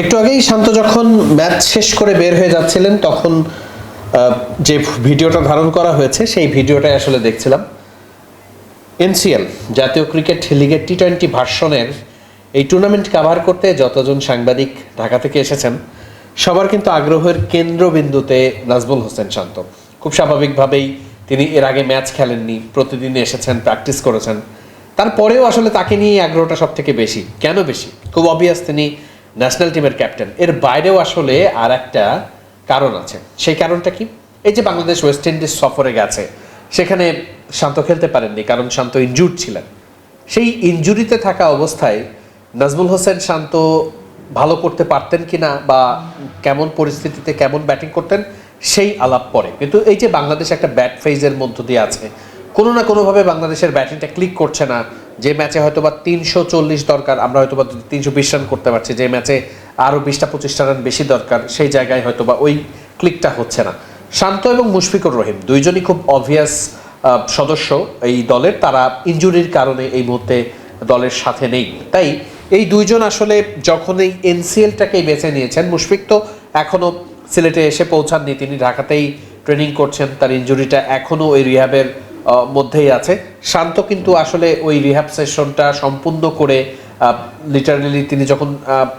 একটু আগেই শান্ত যখন ম্যাচ শেষ করে বের হয়ে যাচ্ছিলেন, তখন যে ভিডিওটা ধারণ করা হয়েছে, সেই ভিডিওটাই আসলে দেখছিলাম। এনসিএল, জাতীয় ক্রিকেট লিগের টি টোয়েন্টি ভার্সনের এই টুর্নামেন্ট কাভার করতে যতজন সাংবাদিক ঢাকা থেকে এসেছেন, সবার কিন্তু আগ্রহের কেন্দ্রবিন্দুতে নাজমুল হোসেন শান্ত। খুব স্বাভাবিকভাবেই তিনি এর আগে ম্যাচ খেলেননি, প্রতিদিন এসেছেন প্র্যাকটিস করেছেন। তারপরেও আসলে তাকে নিয়ে আগ্রহটা সব থেকে বেশি। কেন বেশি? খুব অবভিয়াস তিনি ন্যাশনাল টিমের ক্যাপ্টেন এর বাইরেও আসলে আর একটা কারণ আছে। সেই কারণটা কি? এই যে বাংলাদেশ ওয়েস্ট ইন্ডিজ সফরে গেছে, সেখানে শান্ত খেলতে পারেননি কারণ শান্ত ইনজুর্ড ছিলেন। সেই ইনজুরিতে থাকা অবস্থায় নাজমুল হোসেন শান্ত ভালো করতে পারতেন কিনা বা কেমন পরিস্থিতিতে কেমন ব্যাটিং করতেন, সেই আলাপ পরে। কিন্তু এই যে বাংলাদেশ একটা ব্যাট ফেজের মধ্য দিয়ে আছে, কোনো না কোনোভাবে বাংলাদেশের ব্যাটিংটা ক্লিক করছে না যে ম্যাচে হয়তো বা তিনশো চল্লিশ দরকার আমরা হয়তো বা তিনশো বিশ রান করতে পারছি যে ম্যাচে আরও বিশটা পঁচিশটা রান বেশি দরকার সেই জায়গায় হয়তো বা ওই ক্লিকটা হচ্ছে না। শান্ত এবং মুশফিকুর রহিম দুইজনই খুব অবভিয়াস সদস্য এই দলের তারা ইনজুরির কারণে এই মুহূর্তে দলের সাথে নেই। তাই এই দুইজন আসলে যখন এই এনসিএলটাকে বেছে নিয়েছেন মুশফিক তো এখনও সিলেটে এসে পৌঁছাননি তিনি ঢাকাতেই ট্রেনিং করছেন তার ইনজুরিটা এখনও ওই রিহ্যাবের আহ, মধ্যেই আছে। শান্ত কিন্তু আসলে ওই রিহ্যাব সেশনটা সম্পূর্ণ করে লিটারালি তিনি যখন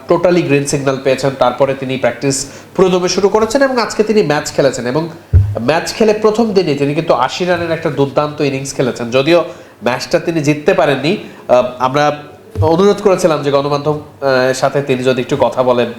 টোটালি গ্রিন সিগন্যাল পেয়েছেন, তারপরে তিনি প্র্যাকটিস পুরোদমে শুরু করেছেন এবং আজকে তিনি ম্যাচ খেলেছেন এবং ম্যাচ খেলে প্রথম দিনই তিনি কিন্তু আশি রানের একটা দুর্দান্ত ইনিংস খেলেছেন। যদিও ম্যাচটা তিনি জিততে পারেননি আমরা অনুরোধ করেছিলাম যে গণমাধ্যম সাথে তিনি যদি একটু কথা বলেন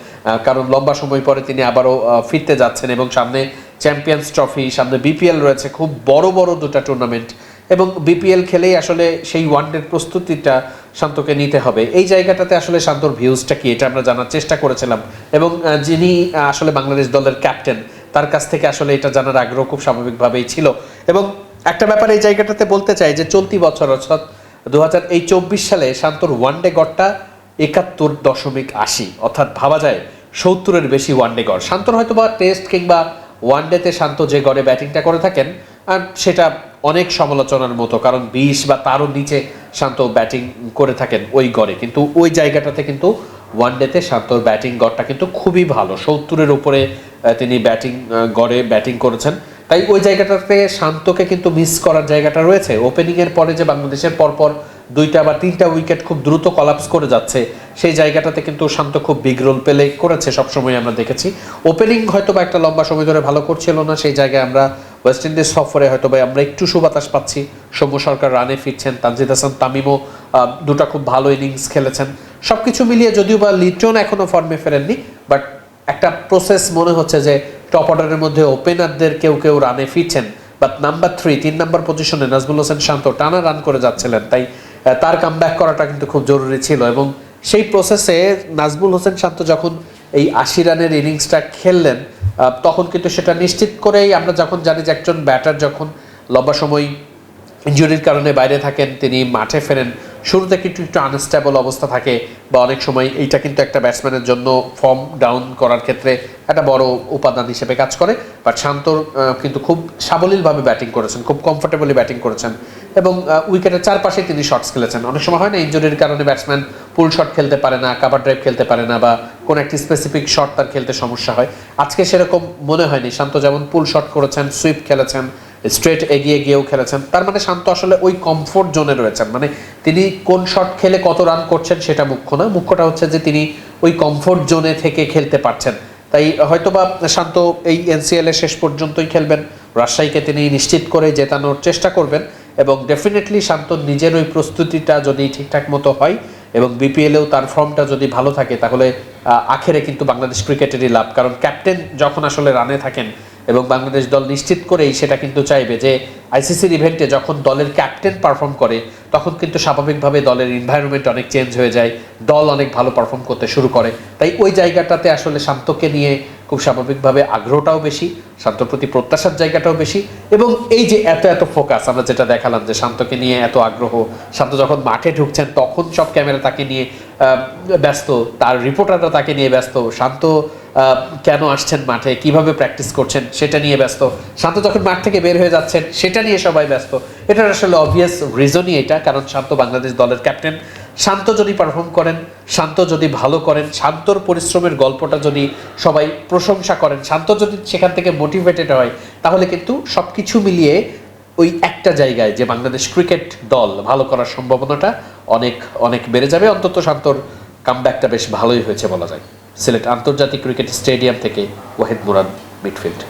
কারণ লম্বা সময় পরে তিনি আবারও ফিরতে যাচ্ছেন এবং সামনে চ্যাম্পিয়ন্স ট্রফি সামনে বিপিএল রয়েছে, খুব বড় বড় দুটো টুর্নামেন্ট এবং বিপিএল খেলেই আসলে সেই ওয়ানডের প্রস্তুতিটা শান্তকে নিতে হবে। এই জায়গাটাতে আসলে শান্তর ভিউজটা কি, এটা আমরা জানার চেষ্টা করেছিলাম। এবং যিনি আসলে বাংলাদেশ দলের ক্যাপ্টেন তার কাছ থেকে আসলে এটা জানার আগ্রহ খুব স্বাভাবিকভাবেই ছিল। এবং একটা ব্যাপার এই জায়গাটাতে বলতে চাই যে চলতি বছর, অর্থাৎ দু হাজার এই চব্বিশ সালে শান্তর ওয়ানডে গড়টা একাত্তর দশমিক আশি, অর্থাৎ ভাবা যায় সত্তরের বেশি ওয়ানডে গড়। শান্তর হয়তো বা টেস্ট কিংবা ওয়ানডেতে শান্ত যে গড়ে ব্যাটিংটা করে থাকেন, আর সেটা অনেক সমালোচনার মতো, কারণ বিশ বা তারও নিচে শান্ত ব্যাটিং করে থাকেন ওই গড়ে। কিন্তু ওই জায়গাটাতে কিন্তু ওয়ানডেতে শান্তর ব্যাটিং গড়টা কিন্তু খুবই ভালো। সত্তরের উপরে তিনি ব্যাটিং গড়ে ব্যাটিং করেছেন। তাই ওই জায়গাটাতে শান্তকে কিন্তু মিস করার জায়গাটা রয়েছে। ওপেনিংয়ের পরে যে বাংলাদেশের পরপর দুইটা বা তিনটা উইকেট খুব দ্রুত কলাপস করে যাচ্ছে। সেই জায়গাটাতে কিন্তু শান্ত খুব বিগ রোল পেলে করেছে সবসময় আমরা দেখেছি। ওপেনিং হয়তো বা একটা লম্বা সময় ধরে ভালো করছিল না, সেই জায়গায় আমরা ওয়েস্ট ইন্ডিজ সফরে হয়তো বা আমরা একটু সুবাতাস পাচ্ছি। সৌম্য সরকার রানে ফিরছেন, তানজিদ হাসান, তামিমও দুটা খুব ভালো ইনিংস খেলেছেন। সব কিছু মিলিয়ে যদিও বা লিটন এখনও ফর্মে ফেরেননি বাট একটা প্রসেস মনে হচ্ছে যে টপ অর্ডারের মধ্যে ওপেনারদের কেউ কেউ রানে ফিরছেন। বাট নাম্বার থ্রি তিন নাম্বার পজিশনে নাজমুল হোসেন শান্ত টানা রান করে যাচ্ছিলেন। তাই তার কাম করাটা কিন্তু খুব জরুরি ছিল এবং সেই প্রসেসে নাজমুল হোসেন শান্ত যখন এই আশি রানের ইনিংসটা খেললেন তখন কিন্তু সেটা নিশ্চিত করেই আমরা যখন জানি যে একজন ব্যাটার যখন লম্বা সময় ইঞ্জুরির কারণে বাইরে থাকেন, তিনি মাঠে ফেরেন শুরুতে কিন্তু একটু আনস্টেবল অবস্থা থাকে বা অনেক সময় এইটা কিন্তু একটা ব্যাটসম্যানের জন্য ফর্ম ডাউন করার ক্ষেত্রে একটা বড় উপাদান হিসেবে কাজ করে। বাট শান্তর কিন্তু খুব সাবলীলভাবে ব্যাটিং করেছেন, খুব কমফোর্টেবলি ব্যাটিং করেছেন। এবং উইকেটের চারপাশে তিনি শটস খেলেছেন। অনেক সময় হয় না ইঞ্জুরির কারণে ব্যাটসম্যান পুল শট খেলতে পারে না কাভার ড্রাইভ খেলতে পারে না বা কোনো একটি স্পেসিফিক শট তার খেলতে সমস্যা হয়। আজকে সেরকম মনে হয়নি। শান্ত যেমন পুল শট করেছেন সুইপ খেলেছেন স্ট্রেট এগিয়ে গিয়েও খেলেছেন। তার মানে শান্ত আসলে ওই কমফোর্ট জোনে রয়েছেন। মানে তিনি কোন শট খেলে কত রান করছেন সেটা মুখ্য না মুখ্যটা হচ্ছে যে তিনি ওই কমফোর্ট জোনে থেকে খেলতে পারছেন। তাই হয়তোবা শান্ত এই এনসিএল এর শেষ পর্যন্তই খেলবেন। রাজশাহীকে তিনি নিশ্চিত করে জেতানোর চেষ্টা করবেন এবং ডেফিনেটলি শান্ত নিজের ওই প্রস্তুতিটা যদি ঠিকঠাক মতো হয় এবং বিপিএলেও তার ফর্মটা যদি ভালো থাকে, তাহলে আখেরে কিন্তু বাংলাদেশ ক্রিকেটেরই লাভ। কারণ ক্যাপ্টেন যখন আসলে রানে থাকেন এবং বাংলাদেশ দল নিশ্চিত করেই সেটা কিন্তু চাইবে যে আইসিসির ইভেন্টে যখন দলের ক্যাপ্টেন পারফর্ম করে, তখন কিন্তু স্বাভাবিকভাবে দলের এনভায়রনমেন্ট অনেক চেঞ্জ হয়ে যায়, দল অনেক ভালো পারফর্ম করতে শুরু করে। তাই ওই জায়গাটাতে আসলে শান্তকে নিয়ে খুব স্বাভাবিকভাবে আগ্রহটাও বেশি শান্তর প্রতি প্রত্যাশার জায়গাটাও বেশি এবং এই যে এত এত ফোকাস আমরা যেটা দেখালাম যে শান্তকে নিয়ে এত আগ্রহ, শান্ত যখন মাঠে ঢুকছেন তখন সব ক্যামেরা তাকে নিয়ে ব্যস্ত, তার রিপোর্টাররা তাকে নিয়ে ব্যস্ত, শান্ত কেন আসছেন মাঠে? কীভাবে প্র্যাকটিস করছেন? সেটা নিয়ে ব্যস্ত। শান্ত যখন মাঠ থেকে বের হয়ে যাচ্ছেন, সেটা নিয়ে সবাই ব্যস্ত। এটার আসলে অবভিয়াস রিজনই এটা, কারণ শান্ত বাংলাদেশ দলের ক্যাপ্টেন শান্ত যদি পারফর্ম করেন, শান্ত যদি ভালো করেন, শান্তর পরিশ্রমের গল্পটা যদি সবাই প্রশংসা করেন, শান্ত যদি সেখান থেকে মোটিভেটেড হয়, তাহলে কিন্তু সব কিছু মিলিয়ে ওই একটা জায়গায় যে বাংলাদেশ ক্রিকেট দল ভালো করার সম্ভাবনাটা অনেক অনেক বেড়ে যাবে। অন্তত শান্তর কামব্যাকটা বেশ ভালোই হয়েছে বলা যায়। সিলেট আন্তর্জাতিক ক্রিকেট স্টেডিয়াম থেকে ওয়াহিদ মুরাদ মিডফিল্ড।